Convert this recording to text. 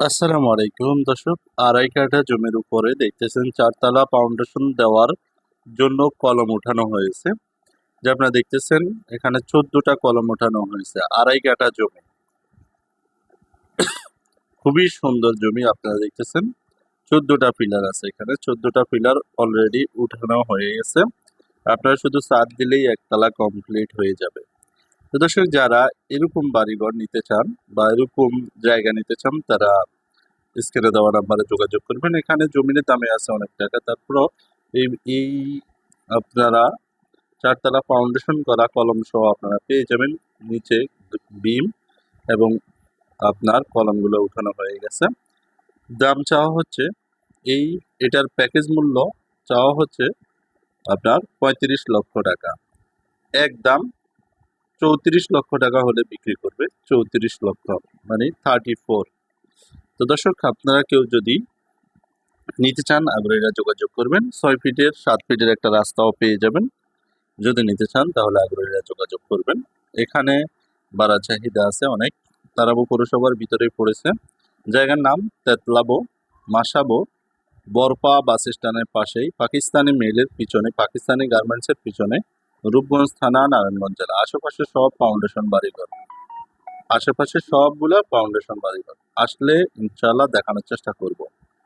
আসসালামু আলাইকুম, দর্শক। আড়াই কাঠা জমির উপরে দেখতেছেন চারতলা ফাউন্ডেশন দেওয়ার জন্য কলম উঠানো হয়েছে। যে আপনারা দেখতেছেন, এখানে চোদ্দটা কলম উঠানো হয়েছে, আড়াই কাঠা জমি। খুবই সুন্দর জমি আপনারা দেখতেছেন। চোদ্দটা পিলার আছে এখানে, চোদ্দটা পিলার অলরেডি উঠানো হয়ে গেছে। আপনারা শুধু সাত দিলেই একতলা কমপ্লিট হয়ে যাবে। তো দর্শক, যারা এরকম বাড়িঘর নিতে চান বা এরকম জায়গা নিতে চান, তারা স্ক্রিনে দেওয়া নাম্বারে যোগাযোগ করবেন। এখানে জমিনের দামে আছে অনেক টাকা। তারপরও এই এই আপনারা চারতলা ফাউন্ডেশন করা কলম সহ আপনারা পেয়ে যাবেন। নিচে বিম এবং আপনার কলমগুলো উঠানো হয়ে গেছে। দাম চাওয়া হচ্ছে এই, এটার প্যাকেজ মূল্য চাওয়া হচ্ছে আপনার পঁয়ত্রিশ লক্ষ টাকা। এক দাম চৌত্রিশ লক্ষ টাকা হলে বিক্রি করবে, চৌত্রিশ লক্ষ মানে থার্টি ফোর তো দর্শক, আপনারা কেউ যদি নিতে চান আগ্রহীরা যোগাযোগ করবেন। ছয় ফিটের, সাত ফিটের একটা রাস্তাও পেয়ে যাবেন। যদি নিতে চান, তাহলে আগ্রহীরা যোগাযোগ করবেন। এখানে বাড়া চাহিদা আছে অনেক। তারাবো পৌরসভার ভিতরে পড়েছে। জায়গার নাম তেতলাবো, মাসাবো। বরপা বাস স্ট্যান্ডের পাশেই, পাকিস্তানি মেলের পিছনে, পাকিস্তানি গার্মেন্টসের পিছনে রূপগঞ্জ থানা, নারায়ণগঞ্জ জেলা। আশেপাশে সব ফাউন্ডেশন বাড়িঘর আশেপাশে সবগুলা ফাউন্ডেশন বাড়িঘর আসলে ইনশাল্লাহ দেখানোর চেষ্টা করব।